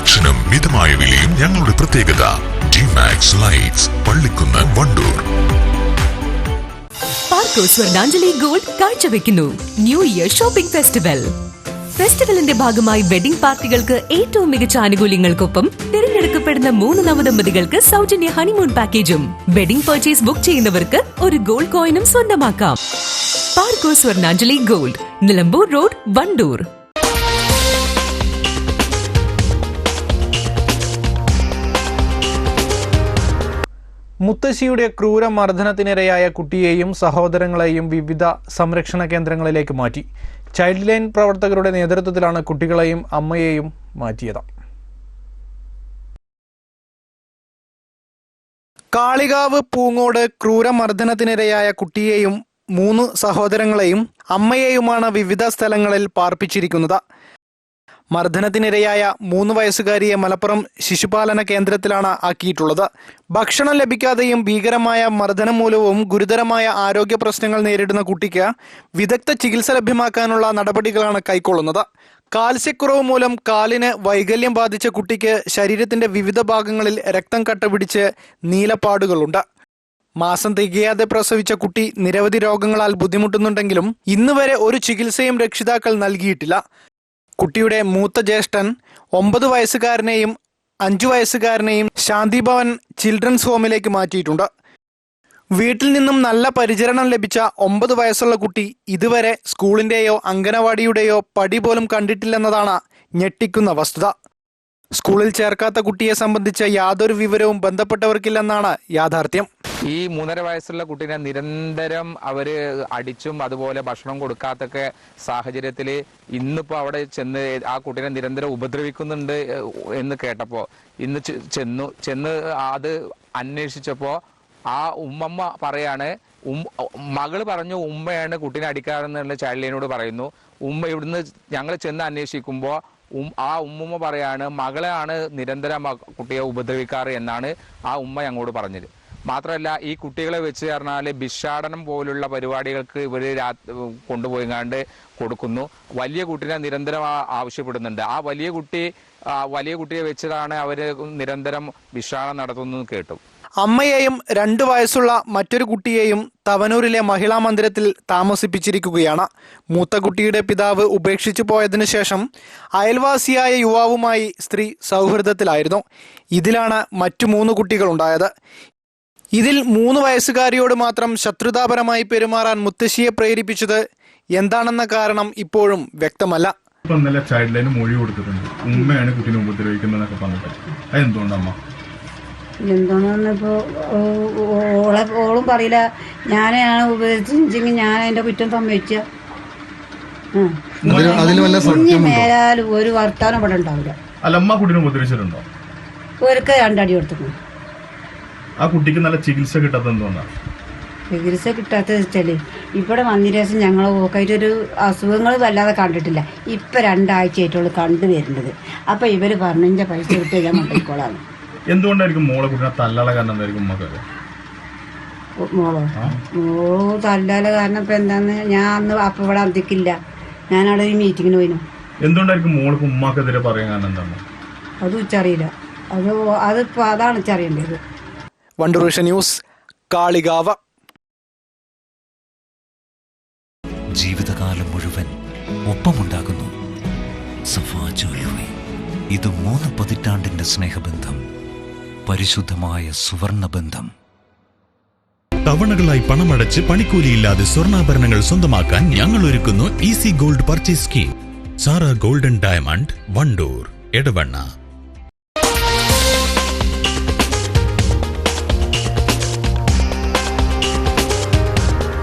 കളക്ഷനും മിതമായ വിലയും ഞങ്ങളുടെ പ്രത്യേകത. Dimax lights Pallikkunnu Wandoor. Parco Swarnanjali gold കാഴ്ചവെക്കുന്നു. ന്യൂ ഇയർ ഷോപ്പിംഗ് ഫെസ്റ്റിവൽ ഫെസ്റ്റിവലിന്റെ ഭാഗമായി വെഡിംഗ് പാർട്ടികൾക്ക് ഏറ്റവും മികച്ച ആനുകൂല്യങ്ങൾക്കൊപ്പം തിരഞ്ഞെടുക്കപ്പെടുന്ന മൂന്ന് നവദമ്പതികൾക്ക് സൗജന്യ ഹണിമൂൺ പാക്കേജും വെഡിംഗ് പർച്ചേസ് ബുക്ക് ചെയ്യുന്നവർക്ക് ഒരു ഗോൾഡ് കോയിനും സ്വന്തമാക്കാം. Parco Swarnanjali gold Nilambur road Wandoor. മുത്തശ്ശിയുടെ ക്രൂര മർദ്ദനത്തിനിരയായ കുട്ടിയെയും സഹോദരങ്ങളെയും വിവിധ സംരക്ഷണ കേന്ദ്രങ്ങളിലേക്ക് മാറ്റി. ചൈൽഡ് ലൈൻ പ്രവർത്തകരുടെ നേതൃത്വത്തിലാണ് കുട്ടികളെയും അമ്മയെയും മാറ്റിയത്. കാളികാവ് പൂങ്ങോട് ക്രൂരമർദ്ദനത്തിനിരയായ കുട്ടിയെയും മൂന്ന് സഹോദരങ്ങളെയും അമ്മയെയുമാണ് വിവിധ സ്ഥലങ്ങളിൽ പാർപ്പിച്ചിരിക്കുന്നത്. മർദ്ദനത്തിനിരയായ മൂന്ന് വയസ്സുകാരിയെ മലപ്പുറം ശിശുപാലന കേന്ദ്രത്തിലാണ് ആക്കിയിട്ടുള്ളത്. ഭക്ഷണം ലഭിക്കാതെയും ഭീകരമായ മർദ്ദനം മൂലവും ഗുരുതരമായ ആരോഗ്യ പ്രശ്നങ്ങൾ നേരിടുന്ന കുട്ടിക്ക് വിദഗ്ധ ചികിത്സ ലഭ്യമാക്കാനുള്ള നടപടികളാണ് കൈക്കൊള്ളുന്നത്. കാൽസ്യക്കുറവ് മൂലം കാലിന് വൈകല്യം ബാധിച്ച കുട്ടിക്ക് ശരീരത്തിന്റെ വിവിധ ഭാഗങ്ങളിൽ രക്തം കട്ടപിടിച്ച് നീലപ്പാടുകളുണ്ട്. മാസം തികയാതെ പ്രസവിച്ച കുട്ടി നിരവധി രോഗങ്ങളാൽ ബുദ്ധിമുട്ടുന്നുണ്ടെങ്കിലും ഇന്നുവരെ ഒരു ചികിത്സയും രക്ഷിതാക്കൾ നൽകിയിട്ടില്ല. കുട്ടിയുടെ മൂത്ത ജ്യേഷ്ഠൻ ഒമ്പത് വയസ്സുകാരനെയും അഞ്ചു വയസ്സുകാരനെയും ശാന്തിഭവൻ ചിൽഡ്രൻസ് ഹോമിലേക്ക് മാറ്റിയിട്ടുണ്ട്. വീട്ടിൽ നിന്നും നല്ല പരിചരണം ലഭിച്ച ഒമ്പത് വയസ്സുള്ള കുട്ടി ഇതുവരെ സ്കൂളിന്റെയോ അംഗനവാടിയുടെയോ പടി പോലും കണ്ടിട്ടില്ലെന്നതാണ് ഞെട്ടിക്കുന്ന വസ്തുത. സ്കൂളിൽ ചേർക്കാത്ത കുട്ടിയെ സംബന്ധിച്ച യാതൊരു വിവരവും ബന്ധപ്പെട്ടവർക്കില്ലെന്നാണ് യാഥാർത്ഥ്യം. ഈ മൂന്നര വയസ്സുള്ള കുട്ടീനെ നിരന്തരം അവർ അടിച്ചും അതുപോലെ ഭക്ഷണം കൊടുക്കാത്തൊക്കെ സാഹചര്യത്തിൽ ഇന്നിപ്പോ അവിടെ ചെന്ന് ആ കുട്ടീനെ നിരന്തരം ഉപദ്രവിക്കുന്നുണ്ട് എന്ന് കേട്ടപ്പോ ഇന്ന് ചെന്നു ചെന്ന് അത് അന്വേഷിച്ചപ്പോൾ ആ ഉമ്മമ്മ പറയാണ് മകൾ പറഞ്ഞു ഉമ്മയാണ് കുട്ടീനെ അടിക്കാറെന്നുള്ള ചാലിനോട് പറയുന്നു. ഉമ്മ ഇവിടുന്ന് ഞങ്ങൾ ചെന്ന് അന്വേഷിക്കുമ്പോൾ ആ ഉമ്മുമ്മ പറയാണ് മകളെയാണ് നിരന്തരം കുട്ടിയെ ഉപദ്രവിക്കാറ് എന്നാണ് ആ ഉമ്മ ഞങ്ങളോട് പറഞ്ഞത്. മാത്രമല്ല ഈ കുട്ടികളെ വെച്ച് പറഞ്ഞാൽ ഭിക്ഷാടനം പോലുള്ള പരിപാടികൾക്ക് ഇവർ കൊണ്ടുപോയിങ്ങാണ്ട് കൊടുക്കുന്നു. വലിയ കുട്ടിനെ നിരന്തരം ആവശ്യപ്പെടുന്നുണ്ട്. ആ വലിയ കുട്ടി വലിയ കുട്ടിയെ വെച്ചതാണ് അവർ നിരന്തരം ഭിക്ഷാടനം നടത്തുന്നത് കേട്ടു. അമ്മയെയും രണ്ടു വയസ്സുള്ള മറ്റൊരു കുട്ടിയെയും തവനൂരിലെ മഹിളാ മന്ദിരത്തിൽ താമസിപ്പിച്ചിരിക്കുകയാണ്. മൂത്ത കുട്ടിയുടെ പിതാവ് ഉപേക്ഷിച്ചു പോയതിനു ശേഷം അയൽവാസിയായ യുവാവുമായി സ്ത്രീ സൗഹൃദത്തിലായിരുന്നു. ഇതിലാണ് മറ്റു മൂന്ന് കുട്ടികളുണ്ടായത്. ഇതിൽ മൂന്ന് വയസ്സുകാരിയോട് മാത്രം ശത്രുതാപരമായി പെരുമാറാൻ മുത്തശ്ശിയെ പ്രേരിപ്പിച്ചത് എന്താണെന്ന കാരണം ഇപ്പോഴും വ്യക്തമല്ല. ഇന്നലെ ചൈൽഡ് ലൈന് മൊഴി കൊടുത്തിട്ടുണ്ട്. ഉമ്മയാണ് കുട്ടീനെ ഉപദ്രവിക്കുന്നതെന്നൊക്കെ പറഞ്ഞിട്ട്. അതെന്തുകൊണ്ടമ്മ? എന്തോന്നിപ്പോ ഓളെ ഓളും പറയില്ല. ഞാനെയാണ് ഉപയോഗിച്ചെങ്കിൽ ഞാൻ അതിന്റെ കുറ്റം സമ്മതിച്ച. കുഞ്ഞു മേലാൽ ഒരു വർത്താനം ഇവിടെ ഉണ്ടാവില്ല. കുട്ടീനെ ഉപദ്രവിച്ചിട്ടുണ്ടോ? ഒരുക്ക രണ്ടടി കൊടുത്തു. ആ കുട്ടിക്ക് നല്ല ചികിത്സ കിട്ടാത്ത എന്തുകൊണ്ടാണ് ചികിത്സ കിട്ടാത്തത് വെച്ചാൽ ഇവിടെ വന്നിരേശം ഞങ്ങൾ ഒരു അസുഖങ്ങൾ വല്ലാതെ കണ്ടിട്ടില്ല. ഇപ്പൊ രണ്ടാഴ്ചയായിട്ടുള്ളൂ കണ്ടുവരുന്നത് അപ്പൊ ഇവർ പറഞ്ഞു പൈസ കിട്ടിയാൽ ഞാൻ കൊണ്ടുപോയിക്കോളാം എന്തുകൊണ്ടായിരിക്കും മോളെ കുട്ടിനെ തല്ലാള കാരണം എന്തായിരിക്കും ഉമ്മക്ക്? മോളോ? മോളോ തല്ലാല കാരണം ഇപ്പൊ എന്താന്ന്? ഞാൻ അന്ന് അപ്പൊ ഇവിടെ അന്തിക്കില്ല. ഞാൻ അവിടെ ഒരു മീറ്റിങ്ങിന് പോയിനു. എന്തുകൊണ്ടായിരിക്കും മോൾക്ക് ഉമ്മാക്കെതിരെ പറയാൻ കാരണം എന്താണ്? അത് ഉച്ചറിയില്ല. അത് അതിപ്പോ അതാണ് ഉച്ചറിയേണ്ടത്. വണ്ടൂർ ന്യൂസ് കാളികാവ്. ജീവിതകാലം മുഴുവൻ ഒപ്പമുണ്ടാകുന്നു. സഫാ ജോലി ഇത് മൂന്ന് പതിറ്റാണ്ടിന്റെ സ്നേഹബന്ധം. പരിശുദ്ധമായ സുവർണബന്ധം. തവണകളായി പണമടച്ച് പണിക്കൂലിയില്ലാതെ സ്വർണാഭരണങ്ങൾ സ്വന്തമാക്കാൻ ഞങ്ങൾ ഒരുക്കുന്നു easy gold purchase scheme Sara golden diamond Wandoor Edavanna